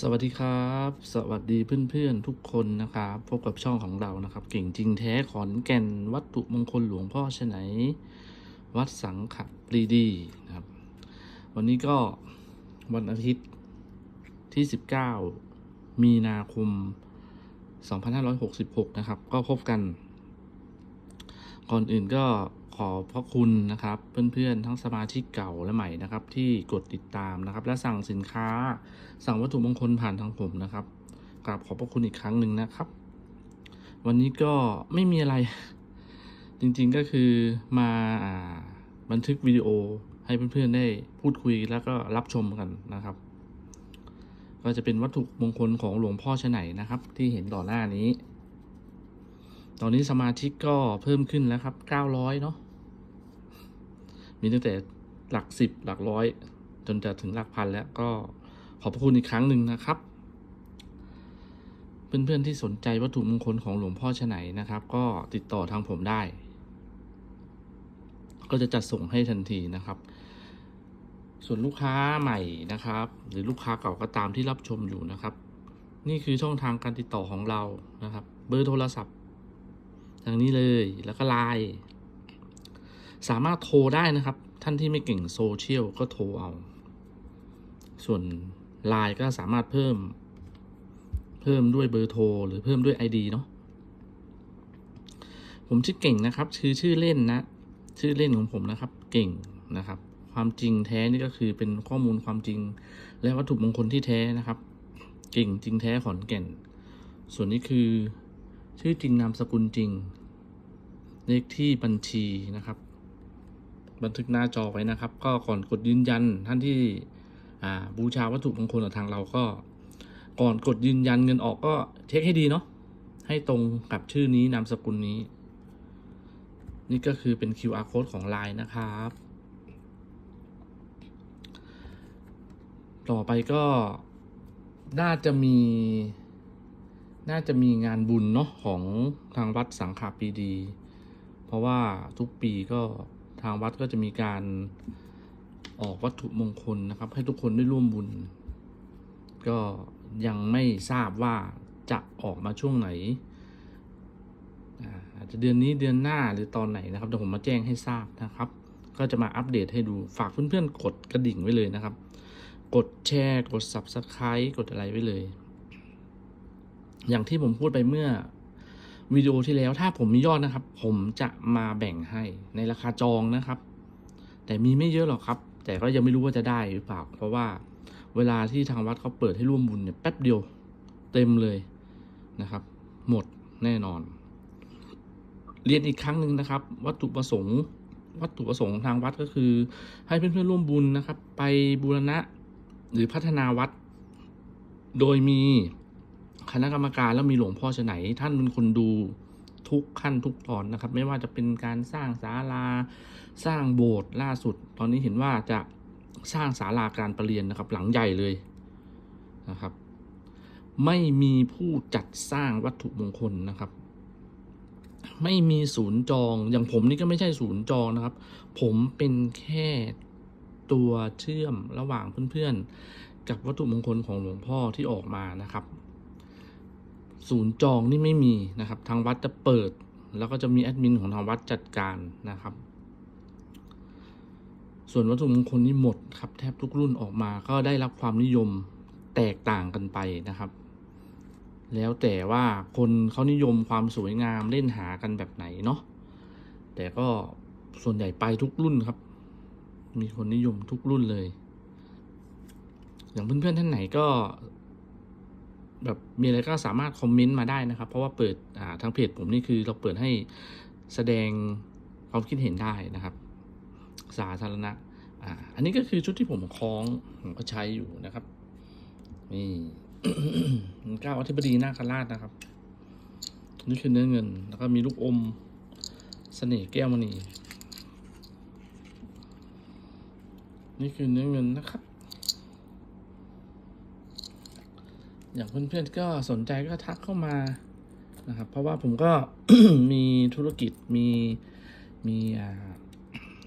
สวัสดีครับ สวัสดีเพื่อนๆทุกคนนะครับ พบกับช่องของเรานะครับ เก่งจริงแท้ขอนแก่นวัตถุมงคลหลวงพ่อชไหน วัดสังขปรีดีนะครับ วันนี้ก็วันอาทิตย์ที่ 19 มีนาคม 2566 นะครับ ก็พบกัน ก่อนอื่นก็ ขอพระคุณนะครับ เพื่อนๆ ทั้งสมาชิกเก่าและใหม่นะครับ ที่กดติดตามนะครับ และสั่งสินค้า สั่งวัตถุมงคลผ่านทางผมนะครับกราบขอบพระคุณอีกครั้งหนึ่งนะครับ วันนี้ก็ไม่มีอะไร จริงๆก็คือมาอ่าบันทึกวิดีโอให้เพื่อนๆได้พูดคุยแล้วก็รับชมกันนะครับ ก็จะเป็นวัตถุมงคลของหลวงพ่อชไหนนะครับ ที่เห็นต่อหน้านี้ ตอนนี้สมาชิกก็เพิ่มขึ้นแล้วครับ 900 เนาะ มีตั้งแต่หลักสิบหลักร้อย จนจะถึงหลักพันแล้วก็ขอบพระคุณอีกครั้งหนึ่งนะครับ เพื่อนๆที่สนใจวัตถุมงคลของหลวงพ่อชไหนนะครับ ก็ติดต่อทางผมได้ ก็จะจัดส่งให้ทันทีนะครับ ส่วนลูกค้าใหม่นะครับ หรือลูกค้าเก่าก็ตามที่รับชมอยู่นะครับ นี่คือช่องทางการติดต่อของเรานะครับ เบอร์โทรศัพท์ ทางนี้เลยแล้วก็ไลน์สามารถโทรได้นะครับ ท่านที่ไม่เก่งโซเชียลก็โทรเอา ส่วนไลน์ก็สามารถเพิ่ม เพิ่มด้วยเบอร์โทร หรือเพิ่มด้วย ID เนาะผมชื่อเก่งนะครับ ชื่อชื่อเล่นนะ ชื่อเล่นของผมนะครับ เก่งนะครับ ความจริงแท้นี่ก็คือเป็นข้อมูลความจริง และวัตถุมงคลที่แท้นะครับ เก่งจริงแท้ขอนแก่น ส่วนนี้คือ ชื่อจริงนามสกุลจริง เลขที่บัญชีนะครับ บันทึกหน้าจอไว้นะครับ ก็ก่อนกดยืนยันท่านที่บูชาวัตถุมงคลกับทางเราก็ ก่อนกดยืนยันเงินออกก็เช็คให้ดีเนาะให้ตรงกับชื่อนี้นามสกุลนี้ นี่ก็คือเป็น QR code ของ Line นะครับ ต่อไปก็น่าจะมี น่าจะมีงานบุญเนาะของทางวัดสังขาปีดี เพราะว่าทุกปีก็ทางวัดก็จะมีการออกวัตถุมงคลนะครับ ให้ทุกคนได้ร่วมบุญ ก็ยังไม่ทราบว่าจะออกมาช่วงไหนอาจจะเดือนนี้เดือนหน้าหรือตอนไหนนะครับเดี๋ยวผมมาแจ้งให้ทราบนะครับ ก็จะมาอัปเดตให้ดูฝากเพื่อนๆกดกระดิ่งไว้เลยนะครับ กดแชร์ กด Subscribe กดอะไรไว้เลย อย่างที่ผมพูดไปเมื่อวิดีโอที่แล้วถ้าผมมียอดนะครับ ผมจะมาแบ่งให้ในราคาจองนะครับ แต่มีไม่เยอะหรอกครับ แต่ก็ยังไม่รู้ว่าจะได้หรือเปล่า เพราะว่าเวลาที่ทางวัดเขาเปิดให้ร่วมบุญเนี่ยแป๊บเดียวเต็มเลยนะครับ หมดแน่นอน เรียนอีกครั้งหนึ่งนะครับ วัตถุประสงค์ วัตถุประสงค์ของทางวัดก็คือ ให้เพื่อนๆร่วมบุญนะครับ ไปบูรณะหรือพัฒนาวัด โดยมี คณะกรรมการแล้วมีหลวงพ่อชไหน ท่านเป็นคนดูทุกขั้นทุกตอนนะครับ ไม่ว่าจะเป็นการสร้างศาลาสร้างโบสถ์ล่าสุด ตอนนี้เห็นว่าจะสร้างศาลาการประเรียนนะครับ หลังใหญ่เลยนะครับ ไม่มีผู้จัดสร้างวัตถุมงคลนะครับ ไม่มีศูนย์จองอย่างผมนี่ก็ไม่ใช่ศูนย์จองนะครับ ผมเป็นแค่ตัวเชื่อมระหว่างเพื่อนๆ กับวัตถุมงคลของหลวงพ่อที่ออกมานะครับ ศูนย์จองนี่ไม่มีนะครับ ทางวัดจะเปิด แล้วก็จะมีแอดมินของทางวัดจัดการนะครับ ส่วนวัตถุมงคลนี่หมดครับ แทบทุกรุ่นออกมาก็ได้รับความนิยมแตกต่างกันไปนะครับ แล้วแต่ว่าคนเขานิยมความสวยงามเล่นหากันแบบไหนเนาะแต่ก็ส่วนใหญ่ไปทุกรุ่นครับ มีคนนิยมทุกรุ่นเลย อย่างเพื่อนๆท่านไหนก็ แบบมีอะไรก็สามารถคอมเมนต์มาได้นะครับ เพราะว่าเปิดทางเพจผมนี่คือเราเปิดให้แสดงความคิดเห็นได้นะครับ สาธารณะอ่าอันนี้ก็คือชุดที่ผมคล้องผมก็ใช้อยู่นะครับนี่เก้าอธิบดีนาคราชนะครับ นี่คือเนื้อเงิน แล้วก็มีลูกอมเสน่ห์แก้วมณีนี่คือเนื้อเงินนะครับ อย่างเพื่อนๆก็สนใจก็ทักเข้ามานะครับ เพราะว่าผมก็มีธุรกิจมีมี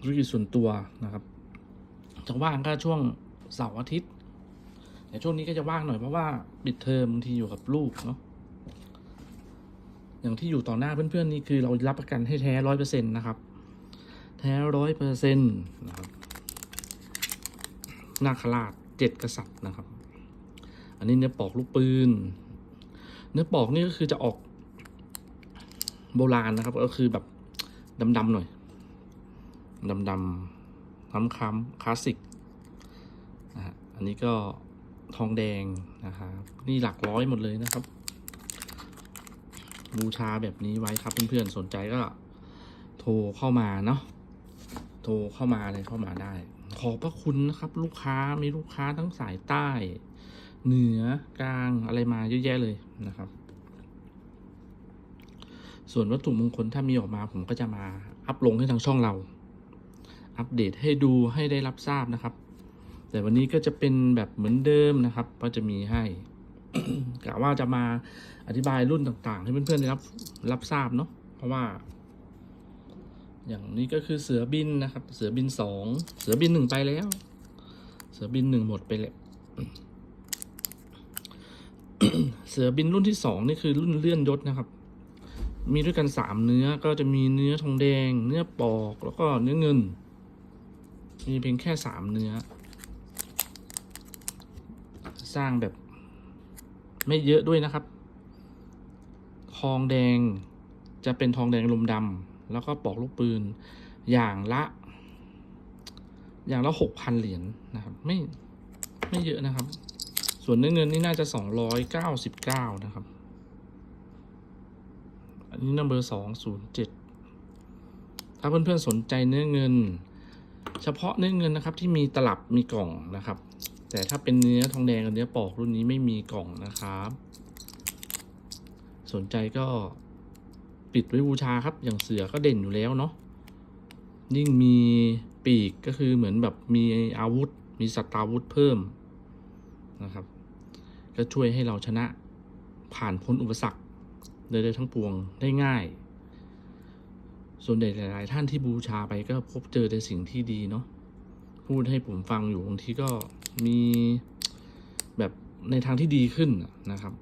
ธุรกิจส่วนตัวนะครับจะว่างก็ช่วงเสาร์อาทิตย์แต่ช่วงนี้ก็จะว่างหน่อยเพราะว่าปิดเทอมบางทีอยู่กับลูกเนาะอย่างที่อยู่ต่อหน้าเพื่อนๆนี่คือเรารับประกันให้แท้ร้อยเปอร์เซ็นต์นะครับ แท้ร้อยเปอร์เซ็นต์นะครับนาคราชเจ็ดกษัตริย์นะครับ อันนี้เนื้อปอกลูกปืน เนื้อปอกนี่ก็คือจะออกโบราณนะครับ ก็คือแบบดำๆหน่อยดำๆค้ำๆคลาสสิกนะฮะอันนี้ก็ทองแดงนะครับนี่หลักร้อยหมดเลยนะครับ บูชาแบบนี้ไว้ครับเพื่อนๆสนใจก็โทรเข้ามาเนาะโทรเข้ามาเลยเข้ามาได้ ขอบพระคุณนะครับ ลูกค้ามีลูกค้าทั้งสายใต้ เหนือกลางอะไรมาเยอะแยะเลยนะครับ ส่วนวัตถุมงคลถ้ามีออกมาผมก็จะมาอัพลงให้ทางช่องเรา อัปเดตให้ดูให้ได้รับทราบนะครับ แต่วันนี้ก็จะเป็นแบบเหมือนเดิมนะครับ ก็จะมีให้กะว่าจะมาอธิบายรุ่นต่างๆ ให้เพื่อนๆได้รับรับทราบเนาะเพราะว่า อย่างนี้ก็คือเสือบินนะครับ เสือบินสองเสือบินหนึ่งไปแล้ว เสือบินหนึ่งหมดไปแล้ว เสือบินรุ่นที่สองนี่คือรุ่นเลื่อนยศนะครับ มีด้วยกันสามเนื้อก็จะมีเนื้อทองแดง เนื้อปอกแล้วก็เนื้อเงิน มีเพียงแค่สามเนื้อ สร้างแบบ ไม่เยอะด้วยนะครับ ทองแดงจะเป็นทองแดงลมดำแล้วก็ปอกลูกปืน อย่างละ อย่างละหกพันเหรียญนะครับ ไม่ไม่เยอะนะครับ ส่วนเนื้อเงินนี่น่าจะสองร้อยเก้าสิบเก้านะครับ อันนี้นัมเบอร์สองศูนย์เจ็ดถ้าเพื่อนๆสนใจเนื้อเงิน เฉพาะเนื้อเงินนะครับที่มีตลับมีกล่องนะครับ แต่ถ้าเป็นเนื้อทองแดงกับเนื้อปอกรุ่นนี้ไม่มีกล่องนะครับ สนใจก็ปิดไว้บูชาครับ อย่างเสือก็เด่นอยู่แล้วเนาะ ยิ่งมีปีกก็คือเหมือนแบบมีอาวุธ มีสัตตาวุธเพิ่มนะครับ ก็ช่วยให้เราชนะผ่านพ้นอุปสรรคใดๆทั้งปวงได้ง่าย ส่วนใหญ่หลาย ๆ ท่านที่บูชาไปก็พบเจอแต่สิ่งที่ดีเนาะพูดให้ผมฟังอยู่บางทีก็มีแบบในทางที่ดีขึ้นนะครับ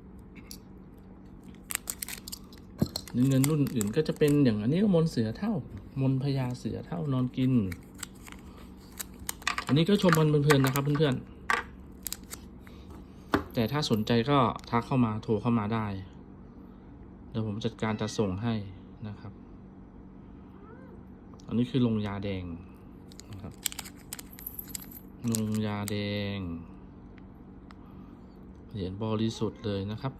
เงินเงินรุ่นอื่นก็จะเป็นอย่างอันนี้ก็มนเสือเท่ามนพญาเสือเท่านอนกิน อันนี้ก็ชมกันเพลินๆนะครับเพื่อนๆ แต่ถ้าสนใจก็ทักเข้ามาโทรเข้ามาได้ เดี๋ยวผมจัดการจะส่งให้นะครับ อันนี้คือลงยาแดงนะครับลงยาแดง เหรียญบริสุทธิ์เลยนะครับ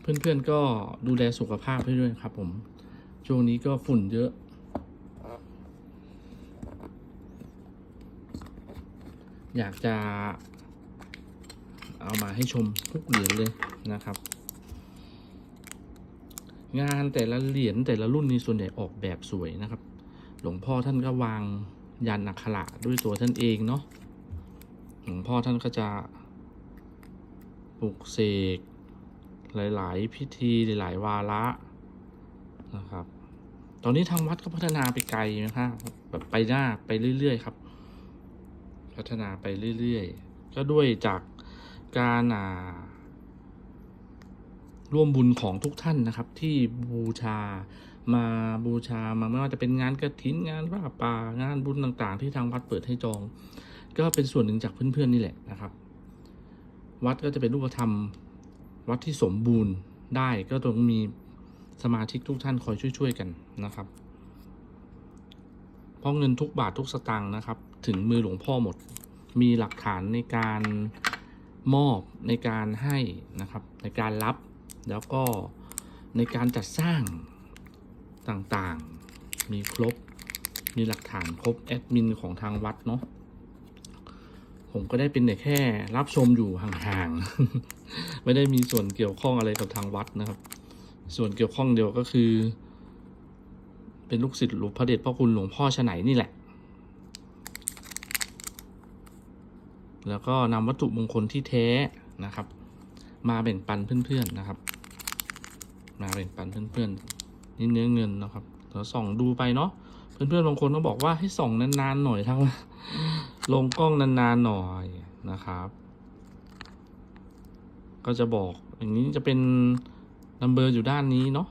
เพื่อนๆก็ดูแลสุขภาพให้ด้วยครับผมช่วงนี้ก็ฝุ่นเยอะ อยากจะเอามาให้ชมทุกเหรียญเลยนะครับ งานแต่ละเหรียญแต่ละรุ่นนี้ส่วนใหญ่ออกแบบสวยนะครับ หลวงพ่อท่านก็วางยันอักขระด้วยตัวท่านเองเนาะหลวงพ่อท่านก็จะปลุกเสกหลาย ๆ พิธีหลาย ๆ วาระนะครับ ตอนนี้ทางวัดก็พัฒนาไปไกลนะครับแบบไปหน้าไปเรื่อย ๆ ครับ พัฒนาไปเรื่อยๆ ก็ด้วยจากการร่วมบุญของทุกท่านนะครับ ที่บูชามาบูชามาไม่ว่าจะเป็นงานกระถินงานว่าป่างานบุญต่างๆ ที่ทางวัดเปิดให้จอง ก็เป็นส่วนหนึ่งจากเพื่อนๆนี่แหละนะครับ วัดก็จะเป็นรูปธรรมวัดที่สมบูรณ์ได้ก็ต้องมีสมาชิกทุกท่านคอยช่วยๆกันนะครับ เพราะเงินทุกบาททุกสตางค์นะครับ ถึงมือหลวงพ่อหมด มีหลักฐานในการมอบในการให้นะครับ ในการรับแล้วก็ในการจัดสร้างต่างๆ มีครบ มีหลักฐานครบแอดมินของทางวัดเนาะผมก็ได้เป็นแต่แค่รับชมอยู่ห่างๆ ไม่ได้มีส่วนเกี่ยวข้องอะไรกับทางวัดนะครับ ส่วนเกี่ยวข้องเดียวก็คือ เป็นลูกศิษย์หลวงพระเดชพระคุณหลวงพ่อฉไหนนี่แหละ แล้วก็นำวัตถุมงคลที่แท้นะครับ มาแบ่งปันเพื่อนๆนะครับ มาแบ่งปันเพื่อนๆนี่เนื้อเงินนะครับเดี๋ยวส่องดูไปเนาะเพื่อนๆบางคนก็บอกว่าให้ส่องนานๆหน่อยทั้งลงกล้องนานๆหน่อยนะครับ ก็จะบอกอย่างนี้จะเป็นนัมเบอร์อยู่ด้านนี้เนาะ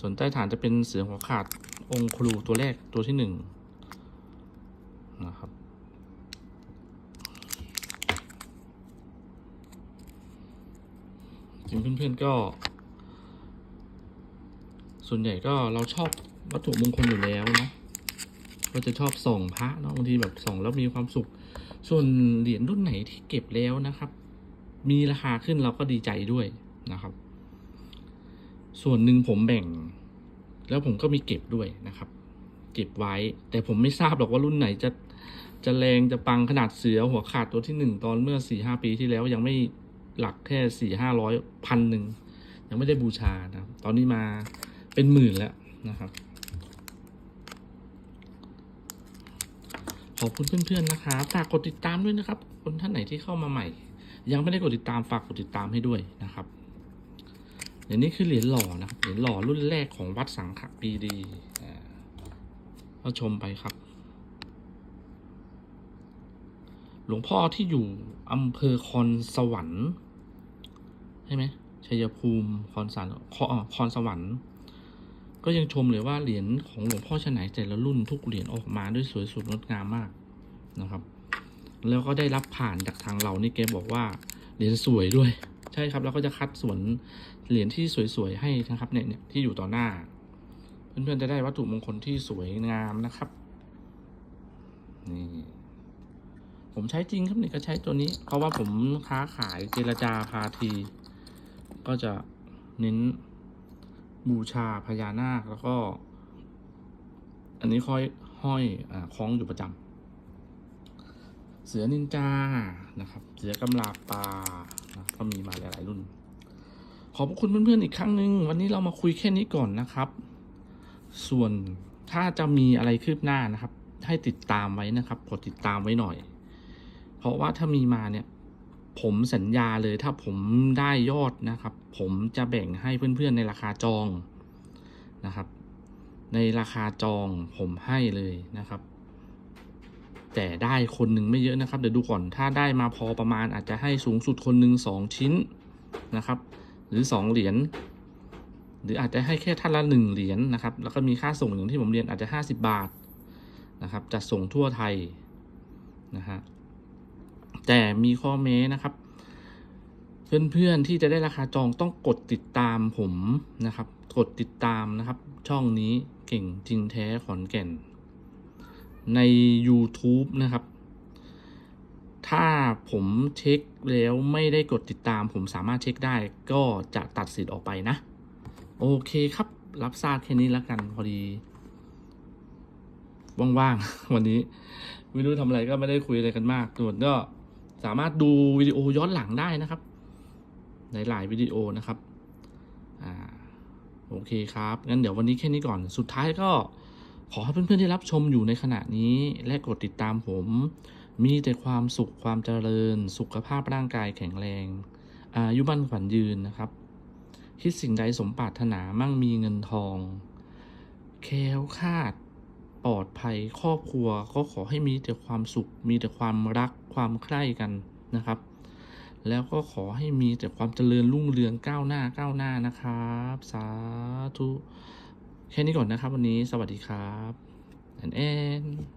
ส่วนใต้ฐานจะเป็นเสือหัวขาดองครูตัวแรกตัวที่หนึ่งนะครับ จ ริงเพื่อนๆก็ ส่วนใหญ่ก็เราชอบวัตถุมงคลอยู่แล้วเนาะก็จะชอบส่องพระเนาะบางทีแบบส่องแล้วมีความสุข ส่วนเหรียญรุ่นไหนที่เก็บแล้วนะครับ มีราคาขึ้นเราก็ดีใจด้วยนะครับ ส่วนหนึ่งผมแบ่ง แล้วผมก็มีเก็บด้วยนะครับ เก็บไว้ แต่ผมไม่ทราบหรอกว่ารุ่นไหนจะจะแรงจะปังขนาดเสือหัวขาดตัวที่หนึ่งตอนเมื่อสี่ห้าปีที่แล้วยังไม่ หลักแค่สี่ห้าร้อยพันหนึ่งยังไม่ได้บูชานะครับ ตอนนี้มาเป็นหมื่นแล้วนะครับ ขอบคุณเพื่อนๆนะครับฝากกดติดตามด้วยนะครับ คนท่านไหนที่เข้ามาใหม่ ยังไม่ได้กดติดตามฝากกดติดตามให้ด้วยนะครับเดี๋ยวนี้คือเหรียญหล่อนะครับเหรียญหล่อรุ่นแรกของวัดสังขปีดีอ่าชมไปครับ หลวงพ่อที่อยู่อำเภอคอนสวรรค์ ใช่ไหมชัยภูมิคอนสารคอนสวรรค์ ก็ยังชมเลยว่าเหรียญของหลวงพ่อชนไหนแต่ละรุ่นทุกเหรียญออกมาด้วยสวยสดงดงามมากนะครับ แล้วก็ได้รับผ่านจากทางเรานี่แกบอกว่าเหรียญสวยด้วย ใช่ครับแล้วก็จะคัดสวนเหรียญที่สวยๆให้นะครับเนี่ยเนี่ยที่อยู่ต่อหน้า เพื่อนๆจะได้วัตถุมงคลที่สวยงามนะครับนี่ผมใช้จริงครับเนี่ยก็ใช้ตัวนี้ เพราะว่าผมค้าขายเจรจาพาที ก็จะเน้นบูชาพญานาคแล้วก็ อันนี้ค่อยห้อยอาคล้องอยู่ประจำเสือนินจานะครับ เสือกำลาปลานะก็มีมาหลาย ๆ รุ่น ขอบพระคุณเพื่อน ๆ อีกครั้งหนึ่งวันนี้เรามาคุยแค่นี้ก่อนนะครับ ส่วนถ้าจะมีอะไรคืบหน้านะครับ ให้ติดตามไว้นะครับ กดติดตามไว้หน่อย เพราะว่าถ้ามีมาเนี่ย ผมสัญญาเลยถ้าผมได้ยอดนะครับ ผมจะแบ่งให้เพื่อนๆในราคาจองนะครับ ในราคาจองผมให้เลยนะครับ แต่ได้คนหนึ่งไม่เยอะนะครับเดี๋ยวดูก่อนถ้าได้มาพอประมาณอาจจะให้สูงสุดคนหนึ่งสองชิ้นนะครับ หรือสองเหรียญหรืออาจจะให้แค่ท่านละหนึ่งเหรียญนะครับ แล้วก็มีค่าส่งอย่างที่ผมเรียนอาจจะห้าสิบบาทนะครับจัดส่งทั่วไทยนะฮะ แต่มีข้อแม้นะครับ เพื่อนๆที่จะได้ราคาจองต้องกดติดตามผมนะครับ กดติดตามนะครับ ช่องนี้เก่งจริงแท้ขอนแก่น ใน YouTube นะครับ ถ้าผมเช็คแล้วไม่ได้กดติดตาม ผมสามารถเช็คได้ ก็จะตัดสิทธิ์ออกไปนะ โอเคครับ รับทราบแค่นี้แล้วกันพอดีว่างๆ วันนี้ ไม่รู้ทำอะไรก็ไม่ได้คุยอะไรกันมากส่วนก็ สามารถดูวิดีโอย้อนหลังได้นะครับในหลายวิดีโอนะครับอ่าโอเคครับงั้นเดี๋ยววันนี้แค่นี้ก่อนสุดท้ายก็ขอให้เพื่อน ๆ ที่รับชมอยู่ในขณะนี้ และกดติดตามผม มีแต่ความสุขความเจริญ สุขภาพร่างกายแข็งแรงอายุมั่นขวัญยืนนะครับ คิดสิ่งใดสมปรารถนามั่งมีเงินทอง แค้วคาด ปลอดภัยครอบครัวก็ขอให้มีแต่ความสุข มีแต่ความรักความใคร่กันนะครับ แล้วก็ขอให้มีแต่ความเจริญรุ่งเรืองก้าวหน้าก้าวหน้านะครับ สาธุ แค่นี้ก่อนนะครับวันนี้สวัสดีครับแอนแอน